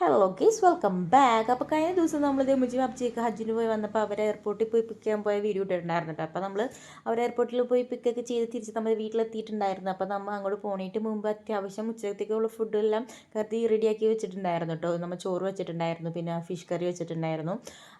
Hello ഗീസ് welcome back അപ്പോൾ കഴിഞ്ഞ ദിവസം നമ്മൾ ഇതേമുജി അബ്ജിക്ക് ഹജ്ജിന് പോയി വന്നപ്പോൾ അവർ എയർപോർട്ടിൽ പോയി പിക്ക് ചെയ്യാൻ പോയ വീഡിയോ ഇട്ടിട്ടുണ്ടായിരുന്നു അപ്പോൾ നമ്മൾ അവർ എയർപോർട്ടിൽ പോയി പിക്കൊക്കെ ചെയ്ത് തിരിച്ച് നമ്മൾ വീട്ടിലെത്തിയിട്ടുണ്ടായിരുന്നു. അപ്പോൾ നമ്മൾ അങ്ങോട്ട് പോണേറ്റ് മുമ്പ് അത്യാവശ്യം ഉച്ചത്തേക്കുള്ള ഫുഡെല്ലാം കരുതി റെഡിയാക്കി വെച്ചിട്ടുണ്ടായിരുന്നു കേട്ടോ. നമ്മൾ ചോറ് വെച്ചിട്ടുണ്ടായിരുന്നു പിന്നെ ഫിഷ് കറി വെച്ചിട്ടുണ്ടായിരുന്നു.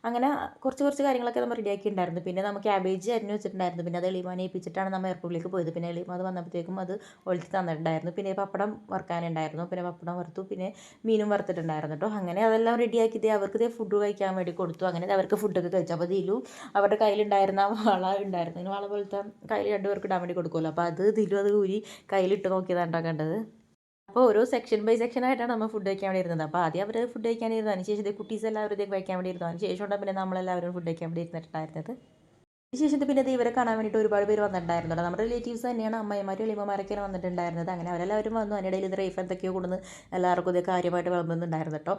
അങ്ങനെ കുറച്ച് കുറച്ച് കാര്യങ്ങളൊക്കെ നമ്മൾ റെഡിയാക്കി ഉണ്ടായിരുന്നു. പിന്നെ നമ്മൾ ക്യാബേജ് അരിഞ്ഞ് വെച്ചിട്ടുണ്ടായിരുന്നു. പിന്നെ അത് എളിമാനെ ഏൽപ്പിച്ചിട്ടാണ് നമ്മൾ എയർപോർട്ടിലേക്ക് പോയത്. പിന്നെ എളിമ അത് വന്നപ്പോഴത്തേക്കും അത് ഒളിച്ച് തന്നിട്ടുണ്ടായിരുന്നു. പിന്നെ പപ്പടം വറുക്കാനുണ്ടായിരുന്നു. പിന്നെ പപ്പടം വറുത്തു. പിന്നെ മീനും വറുത്തിട്ടുണ്ടായിരുന്നു. കേട്ടോ അങ്ങനെ അതെല്ലാം റെഡിയാക്കി ഇതേ അവർക്ക് ഇതേ ഫുഡ് കഴിക്കാൻ വേണ്ടി കൊടുത്തു. അങ്ങനെ അവർക്ക് ഫുഡൊക്കെ കഴിച്ചു. അപ്പോൾ ദിലു അവരുടെ കയ്യിലുണ്ടായിരുന്ന വള ഉണ്ടായിരുന്നു. അതിന് വള പോലത്തെ കയ്യിൽ രണ്ടുപേർക്ക് ഇടാൻ വേണ്ടി കൊടുക്കുമല്ലോ അപ്പോൾ അത് ദിലു അത് ഊരി കയ്യിലിട്ട് നോക്കിയതാണ് കണ്ടത്. അപ്പോൾ ഓരോ സെക്ഷൻ ബൈ സെക്ഷൻ ആയിട്ടാണ് നമ്മൾ ഫുഡ് കഴിക്കാൻ വേണ്ടി ഇരുന്നത്. അപ്പോൾ ആദ്യം അവർ ഫുഡ് കഴിക്കാൻ ഇരുന്നു. അതിനുശേഷം കുട്ടീസ് എല്ലാവരും ഇതേ കഴിക്കാൻ വേണ്ടി ഇരുന്നു. അതിനുശേഷം പിന്നെ നമ്മളെല്ലാവരും ഫുഡ് കഴിക്കാൻ വേണ്ടി ഇരുന്നിട്ടുണ്ടായിരുന്നത്. ശേഷം പിന്നെ ഇവരെ കാണാൻ വേണ്ടിയിട്ട് ഒരുപാട് പേര് വന്നിട്ടുണ്ടായിരുന്നു നമ്മുടെ റിലേറ്റീവ്സ് തന്നെയാണ് അമ്മയമാരും എളിമമാരൊക്കെയാണ് വന്നിട്ടുണ്ടായിരുന്നത്. അങ്ങനെ അവരെല്ലാവരും വന്നു. അതിനിടയിൽ ഇത് റേഫ് എന്തൊക്കെയോ കൊണ്ടുവന്ന് എല്ലാവർക്കും ഇത് കാര്യമായിട്ട് വിളമ്പുന്നുണ്ടായിരുന്നു കേട്ടോ.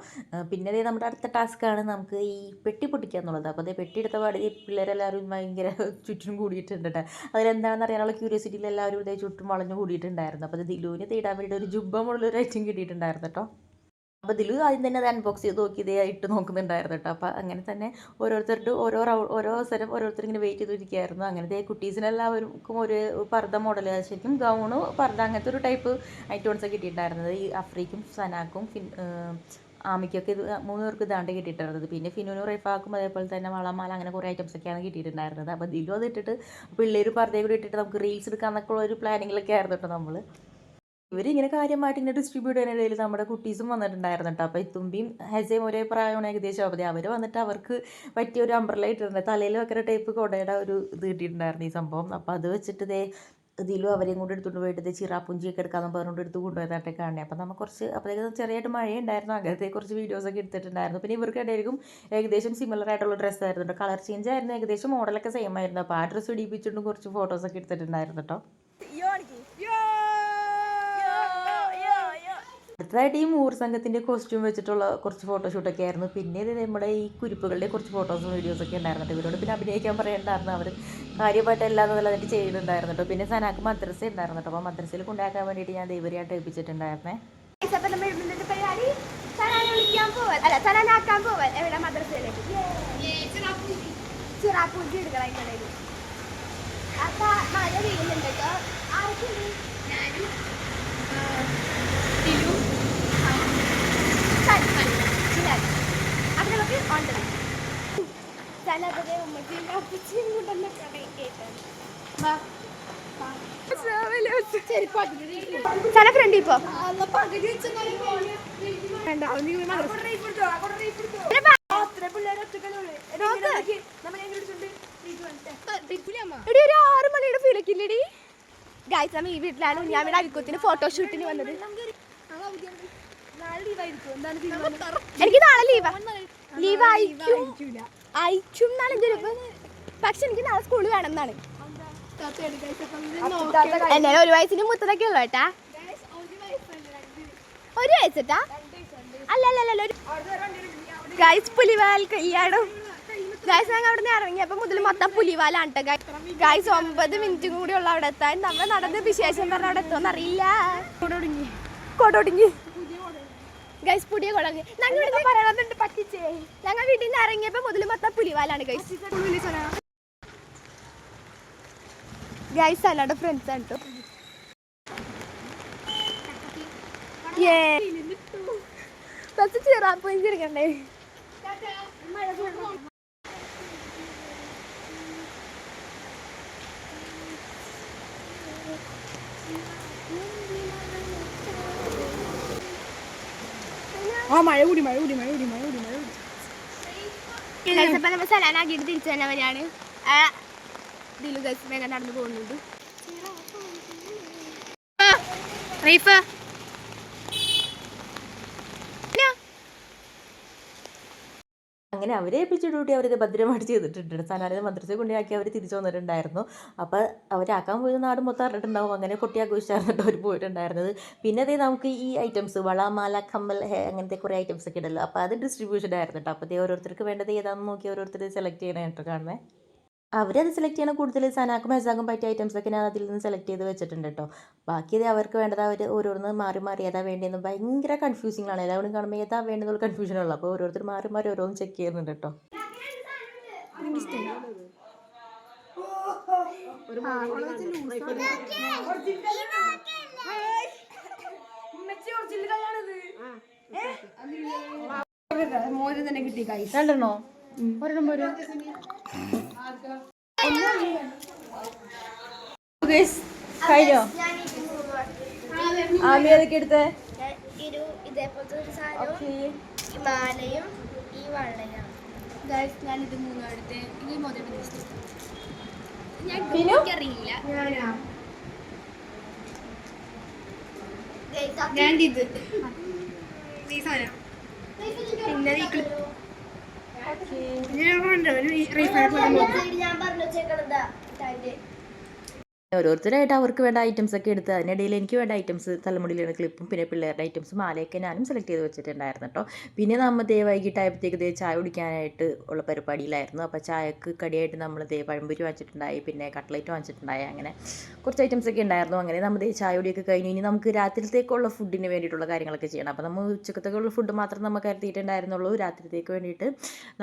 പിന്നെ അതേ നമ്മുടെ അടുത്ത ടാസ്ക്കാണ് നമുക്ക് ഈ പെട്ടി പൊട്ടിക്കുക എന്നുള്ളത്. അപ്പോൾ അതേ പെട്ടി എടുത്ത പാടി ഈ പിള്ളേരെല്ലാവരും ഭയങ്കര ചുറ്റും കൂടിയിട്ടുണ്ട് അതിലെന്താണെന്ന് അറിയാനുള്ള ക്യൂരിയോസിറ്റിയിൽ എല്ലാവരും ഇതേ ചുറ്റും വളഞ്ഞു കൂടിയിട്ടുണ്ടായിരുന്നു. അപ്പോൾ അത് ദിലുവിന് തേടാൻ വേണ്ടിയിട്ട് ഒരു ജുബമുള്ളൊരു ഐറ്റം കിട്ടിയിട്ടുണ്ടായിരുന്നു കേട്ടോ. അപ്പോൾ ഇതിൽ ആദ്യം തന്നെ അത് അൺബോക്സ് ചെയ്ത് നോക്കി ഇതേ ഇട്ട് നോക്കുന്നുണ്ടായിരുന്നു കേട്ടോ. അപ്പോൾ അങ്ങനെ തന്നെ ഓരോരുത്തരുടെ ഓരോ ഓരോ അവസരം ഓരോരുത്തർ ഇങ്ങനെ വെയിറ്റ് ചെയ്തിരിക്കുകയായിരുന്നു അങ്ങനത്തെ കുട്ടീസിനെല്ലാവർക്കും ഒരു പർദ്ദ മോഡൽ ശരിക്കും ഗൗണ് പർദ്ദ അങ്ങനത്തെ ഒരു ടൈപ്പ് ഐറ്റംസ് കിട്ടിയിട്ടുണ്ടായിരുന്നത്. ഈ അഫ്രീക്കും സനാക്കും ആമിക്കൊക്കെ ഇത് മൂന്ന് പേർക്ക് ഇതാണ്ട് കിട്ടിയിട്ടുള്ളത്. പിന്നെ ഫിനുനു റൈഫാക്കും അതേപോലെ തന്നെ വളമാല അങ്ങനെ കുറേ ഐറ്റംസ് ഒക്കെയാണ് കിട്ടിയിട്ടുണ്ടായിരുന്നത്. അപ്പോൾ ഇതിലും അത് ഇട്ടിട്ട് പിള്ളേർ പർദ്ദയും കൂടി ഇട്ടിട്ട് നമുക്ക് റീൽസ് എടുക്കാമെന്നൊക്കെ ഉള്ള ഒരു പ്ലാനിങ്ങിലൊക്കെ ആയിരുന്നു കേട്ടോ നമ്മൾ ഇവരിങ്ങനെ കാര്യമായിട്ട് ഇങ്ങനെ ഡിസ്ട്രിബ്യൂട്ട് ചെയ്യുന്നതിൽ നമ്മുടെ കുട്ടീസും വന്നിട്ടുണ്ടായിരുന്നു കേട്ടോ അപ്പോൾ ഇത്തുമ്പിയും ഹെസയും ഒരേ പ്രായമാണ് ഏകദേശം. അവധി അവർ വന്നിട്ട് അവർക്ക് പറ്റിയ ഒരു അംബ്രല ഇട്ടിട്ടുണ്ട്. തലയിൽ വെക്കുന്ന ടൈപ്പ് കൊടയുടെ ഒരു ഇത് കിട്ടിയിട്ടുണ്ടായിരുന്നു ഈ സംഭവം. അപ്പോൾ അത് വെച്ചിട്ട് ഇതേ ഇതിലും അവരെയും കൊണ്ട് എടുത്തുകൊണ്ട് പോയിട്ട് ഇത് ചിറാപ്പുഞ്ചിയൊക്കെ എടുക്കാമെന്ന് പറഞ്ഞുകൊണ്ട് എടുത്ത് കൊണ്ടുപോയതായിട്ടൊക്കെ കാണണേ അപ്പോൾ നമുക്ക് കുറച്ച് അപ്പോഴത്തേക്ക് ചെറിയായിട്ട് മഴയുണ്ടായിരുന്നു. അങ്ങനത്തെ കുറച്ച് വീഡിയോസൊക്കെ എടുത്തിട്ടുണ്ടായിരുന്നു. പിന്നെ ഇവർക്ക് ഇടയിലും ഏകദേശം സിമിലർ ആയിട്ടുള്ള ഡ്രസ്സ് ആയിരുന്നു കളർ ചേഞ്ച് ആയിരുന്നു. ഏകദേശം മോഡലൊക്കെ സെയിം ആയിരുന്നു. അപ്പോൾ ആ ഡ്രസ്സ് ഇടിപ്പിച്ചിട്ടും കുറച്ച് ഫോട്ടോസൊക്കെ എടുത്തിട്ടുണ്ടായിരുന്നു കേട്ടോ അടുത്തതായിട്ട് ഈ മൂർ സംഘത്തിന്റെ കോസ്റ്റ്യൂം വെച്ചിട്ടുള്ള കുറച്ച് ഫോട്ടോഷൂട്ടൊക്കെ ആയിരുന്നു. പിന്നെ ഇത് നമ്മുടെ ഈ കുരിപ്പുകളുടെ കുറച്ച് ഫോട്ടോസും വീഡിയോസൊക്കെ ഉണ്ടായിരുന്നു ഇവരോട് പിന്നെ അഭിനയിക്കാൻ പറയണ്ടായിരുന്നു. അവർ കാര്യമായിട്ട് എല്ലാം നല്ലതായിട്ട് ചെയ്യുന്നുണ്ടായിരുന്നു കേട്ടോ. പിന്നെ സനാക്ക് മദ്രസ ഉണ്ടായിരുന്നു കേട്ടോ. അപ്പോൾ മദ്രസയിൽ കൊണ്ടാക്കാൻ വേണ്ടിയിട്ട് ഞാൻ ദൈവരിയായിട്ട് ഏൽപ്പിച്ചിട്ടുണ്ടായിരുന്നേ. ചിറാപ്പൂജി എടുക്കണം അപ്പൊ മഴ പെയ്യുന്നുണ്ട് കേട്ടോ. ആർക്കുണ്ട് ഞാനും അത് നമുക്ക് ഓൺ ചിലതൊക്കെ ഉമ്മച്ചിന്റെ അപ്പച്ചിയും കൊണ്ടുവന്ന കടയിൽ കേട്ടാണ് ചില ഫ്രണ്ട് ഇപ്പൊ എടി ഒരു ആറ് മണിയുടെ ഫീലൊക്കെ ഗായ്സ് നമ്മ ഈ വീട്ടിലാണ്? ഞാൻ ഇവിടെ അരിക്കത്തിന് ഫോട്ടോഷൂട്ടിന് വന്നത്. എനിക്ക് നാളെ ലീവാ ലീവ് അയക്കും അയക്കും എന്നാണ് എന്റെ ഒരു പക്ഷെ എനിക്ക് നാളെ സ്കൂളിൽ വേണം എന്നാണ് എന്നാലും ഒരു വയസ്സിന് മുത്തതൊക്കെ ഉള്ളു കേട്ടാ ഒരു വയസ്സട്ടാ അല്ല അല്ല അല്ല ഒരു ഗൈസ് പുലിവാൽ കല്യാണം ഗൈസ് ഞങ്ങൾ അവിടെ നിന്ന് ഇറങ്ങിയപ്പോ മുതൽ മൊത്തം പുലിവാലാണ് ഗൈസ് ഒമ്പത് മിനിറ്റും കൂടി ഉള്ള അവിടെ എത്താൻ. നമ്മൾ നടന്ന് വിശേഷം പറഞ്ഞ അവിടെ എത്തുമെന്നറിയില്ല അറിയില്ല കൊടൊടുങ്ങി ഗൈസ് പുതിയ കുളങ്ങി ഞങ്ങൾ പറയണമെന്നുണ്ട് പറ്റിച്ചേ. ഞങ്ങൾ വീട്ടിൽ നിന്ന് ഇറങ്ങിയപ്പോ മുതൽ മൊത്തം പുലിവാലാണ് ഗൈസ് ഗൈസ് അല്ലാണ്ട് ഫ്രണ്ട്സ് ആണ് കേട്ടോ ചിരിക്കണ്ടേ ആ മഴ കൂടി മഴ കൂടി മഴ കൂടി മഴ കൂടി മഴ കൂടി. വരെയാണ് ദിലു ഗൈസ് വേഗം നടന്നു പോകുന്നുണ്ട്. റീഫ്. അങ്ങനെ അവരെ ഏൽപ്പിച്ചിട്ട് അവരിത് ഭദ്രമായിട്ട് ചെയ്തിട്ടുണ്ട്. സനാലിനെ മദ്രസയിൽ കൊണ്ടാക്കി അവർ തിരിച്ചു വന്നിട്ടുണ്ടായിരുന്നു. അപ്പോൾ അവരാക്കാൻ പോയത് നാട് മൊത്തം അറിഞ്ഞിട്ടുണ്ടാവും. അങ്ങനെ കുട്ടി ആഘോഷിച്ചായിരുന്നു അവർ പോയിട്ടുണ്ടായിരുന്നത്. പിന്നെ അതേ നമുക്ക് ഈ ഐറ്റംസ് വള മാല കമ്മൽ ഹേ അങ്ങനത്തെ കുറേ ഐറ്റംസ് ഒക്കെ ഉണ്ടല്ലോ. അപ്പോൾ അത് ഡിസ്ട്രിബ്യൂഷൻ ആയിരുന്നു കേട്ടോ അപ്പോൾ ഓരോരുത്തർക്ക് വേണ്ടത് ഏതാണെന്ന് നോക്കി ഓരോരുത്തർ സെലക്ട് ചെയ്യണമായിട്ട് കാണുന്നത് അവരത് സെലക്ട് ചെയ്യണ കൂടുതൽ സനാക്കും മെസാക്കും പറ്റിയ ഐറ്റംസൊക്കെ ഞാൻ അതിൽ നിന്ന് സെലക്ട് ചെയ്ത് വെച്ചിട്ടുണ്ട് കേട്ടോ ബാക്കി ഇത് അവർക്ക് വേണ്ടത് അവർ ഓരോന്ന് മാറി മാറി ഏതാ വേണ്ടതെന്ന് ഭയങ്കര കൺഫ്യൂസിംഗ് ആണ്. എല്ലാവരും കാണുമ്പോൾ ഏതാ വേണ്ടതെന്നുള്ള കൺഫ്യൂഷൻ ഉള്ളൂ. അപ്പോൾ ഓരോരുത്തർ മാറി മാറി ഓരോന്ന് ചെക്ക് ചെയ്യുന്നുണ്ട് കേട്ടോ മോര് തന്നെ കിട്ടി കൈ രണ്ടെണ്ണോ? ഒരെണ്ണം പോരും. കഴിഞ്ഞോ? ആമി ഏതൊക്കെ എടുത്തേ? ഇതേപോലത്തെ ഒരു സാധനവും ഈ മാലയും ഈ വളയാണ് ഗൈസ് ഞാൻ ഇത് മൂന്നും എടുത്ത് ഇനി മോതിരം ഞാൻ ഞാൻ ഇത് ഈ സാധനം. പിന്നെ ഈ. ഞാൻ റീഫണ്ട് ഞാൻ പറഞ്ഞു. ഓരോരുത്തരായിട്ട് അവർക്ക് വേണ്ട ഐറ്റംസ് ഒക്കെ എടുത്ത് അതിനിടയിൽ എനിക്ക് വേണ്ട ഐറ്റംസ് തലമുടിയിലുള്ള ക്ലിപ്പും പിന്നെ പിള്ളേരുടെ ഐറ്റംസും മാലയൊക്കെ ഞാനും സെലക്ട് ചെയ്ത് വെച്ചിട്ടുണ്ടായിരുന്നു കേട്ടോ പിന്നെ നമ്മൾ ദേ വൈകിട്ടായപ്പോഴത്തേക്ക് ദേ ചായ കുടിക്കാനായിട്ട് ഉള്ള പരിപാടിയിലായിരുന്നു. അപ്പോൾ ചായക്ക് കടിയായിട്ട് നമ്മൾ ദേ പഴംപൊരി വാങ്ങിച്ചിട്ടുണ്ടായി പിന്നെ കട്ട്ലറ്റ് വാങ്ങിച്ചിട്ടുണ്ടായി അങ്ങനെ കുറച്ച് ഐറ്റംസ് ഒക്കെ ഉണ്ടായിരുന്നു. അങ്ങനെ നമ്മൾ ദേ ചായ കുടിയൊക്കെ കഴിഞ്ഞ് ഇനി നമുക്ക് രാത്രിത്തേക്കുള്ള ഫുഡിന് വേണ്ടിയിട്ടുള്ള കാര്യങ്ങളൊക്കെ ചെയ്യണം. അപ്പോൾ നമ്മൾ ഉച്ചക്കത്തേക്കുള്ള ഫുഡ് മാത്രം നമുക്ക് കരുത്തിയിട്ടുണ്ടായിരുന്നുള്ളൂ രാത്രിത്തേക്ക് വേണ്ടിയിട്ട്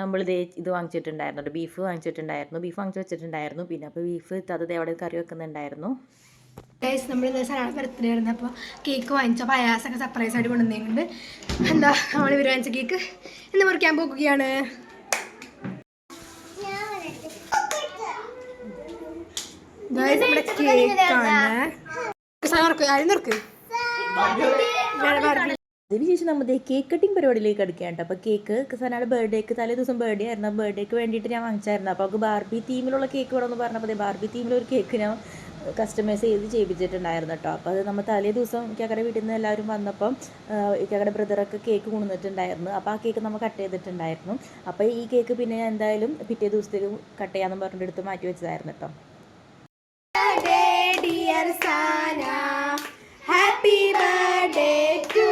നമ്മൾ ദേ ഇത് വാങ്ങിച്ചിട്ടുണ്ടായിരുന്നു ബീഫ് വാങ്ങിച്ചിട്ടുണ്ടായിരുന്നു. ബീഫ് വാങ്ങിച്ച് വെച്ചിട്ടുണ്ടായിരുന്നു. പിന്നെ അപ്പോൾ ബീഫ് അത് അവിടെ കറി വെക്കുന്നുണ്ടായിരുന്നു ഗൈസ് നമ്മൾ ഇന്നലെ സനാണ് ബർത്ത്ഡേ ആയിരുന്നു. അപ്പോൾ കേക്ക് വാങ്ങിച്ച പായാസൊക്കെ സർപ്രൈസ് ആയിട്ട് കൊണ്ടുവന്നിട്ടുണ്ട് എന്താ നമ്മൾ ഇവർ വാങ്ങിച്ച കേക്ക് ഇന്ന് മുറിക്കാൻ പോകുകയാണ് ഗൈസ് നമ്മുടെ കേക്കാണ് സാർക്ക് ആരും നിർക്ക് അതിനുശേഷം നമ്മൾ കേക്ക് കട്ടിങ് പരിപാടിയിലേക്ക് അടുക്കുകയാണ് അപ്പോൾ കേക്ക് സനാട് ബർത്ത്ഡേക്ക് തലേ ദിവസം ബർത്ത്ഡേ ആയിരുന്നു. ബർത്ത്ഡേക്ക് വേണ്ടിയിട്ട് ഞാൻ വാങ്ങിച്ചായിരുന്നു. അപ്പോൾ അവൾക്ക് ബാർബി തീമിലുള്ള കേക്ക് വേണമെന്ന് പറഞ്ഞപ്പോൾ ബാർബി തീമിലൊരു കേക്ക് ഞാൻ കസ്റ്റമൈസ് ചെയ്ത് ചെയ്യിപ്പിച്ചിട്ടുണ്ടായിരുന്നു കേട്ടോ അപ്പോൾ അത് നമ്മൾ തലേ ദിവസം ഇക്കാക്കടെ വീട്ടിൽ നിന്ന് എല്ലാവരും വന്നപ്പം ഇക്കാക്കടെ ബ്രദറൊക്കെ കേക്ക് കൊണ്ടുവന്നിട്ടുണ്ടായിരുന്നു. അപ്പോൾ ആ കേക്ക് നമ്മൾ കട്ട് ചെയ്തിട്ടുണ്ടായിരുന്നു. അപ്പോൾ ഈ കേക്ക് പിന്നെ ഞാൻ എന്തായാലും പിറ്റേ ദിവസത്തേക്ക് കട്ട് ചെയ്യാമെന്ന് പറഞ്ഞിട്ട് എടുത്ത് മാറ്റി വെച്ചതായിരുന്നു കേട്ടോ dear Sana happy birthday to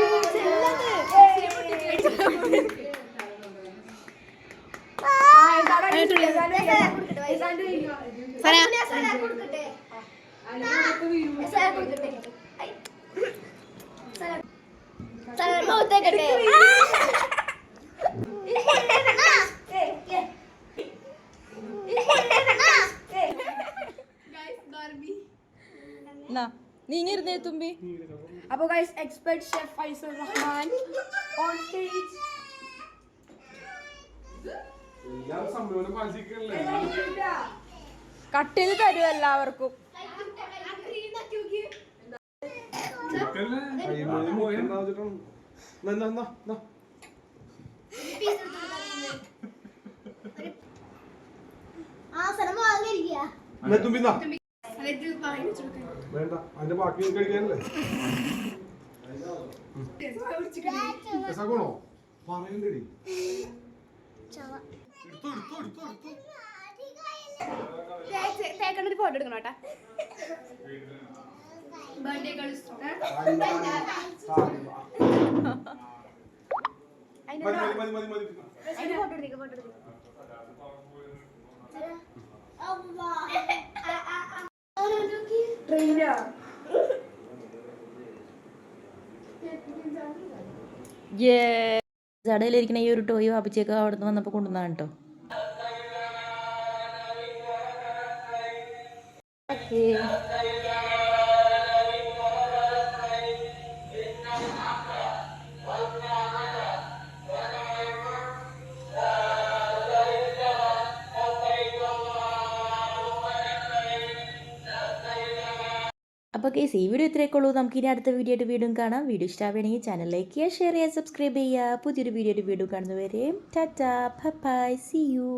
ഞാൻ നീങ്ങിരുന്നേ തുമ്പി. അപ്പോൾ guys expert chef Faisal Rahman on stage കട്ടിൽ തരും എല്ലാവർക്കും? വേണ്ട അതിന്റെ ബാക്കി കഴിക്കാനല്ലേ രസാക്കണോ പറയണ്ടടി തേക്കണ്ടൊരു ഫോട്ടോ എടുക്കണം ജടയിലിരിക്കുന്ന ഈ ഒരു ടോയ് വാപ്പിച്ചേക്ക് അവിടെ നിന്ന് വന്നപ്പോൾ കൊണ്ടുവന്നതാണ് കേട്ടോ അപ്പോൾ കേസ് ഈ വീഡിയോ ഇത്രയൊക്കെ ഉള്ളൂ നമുക്ക് ഇനി അടുത്ത വീഡിയോ ആയിട്ട് വീണ്ടും കാണാം. വീഡിയോ ഇഷ്ടമാണെങ്കിൽ ചാനൽ ലൈക്ക് ചെയ്യുക ഷെയർ ചെയ്യുക സബ്സ്ക്രൈബ് ചെയ്യുക. പുതിയൊരു വീഡിയോ ആയിട്ട് വീണ്ടും കാണുന്നവരെയും ടാറ്റാ ബൈ സി യു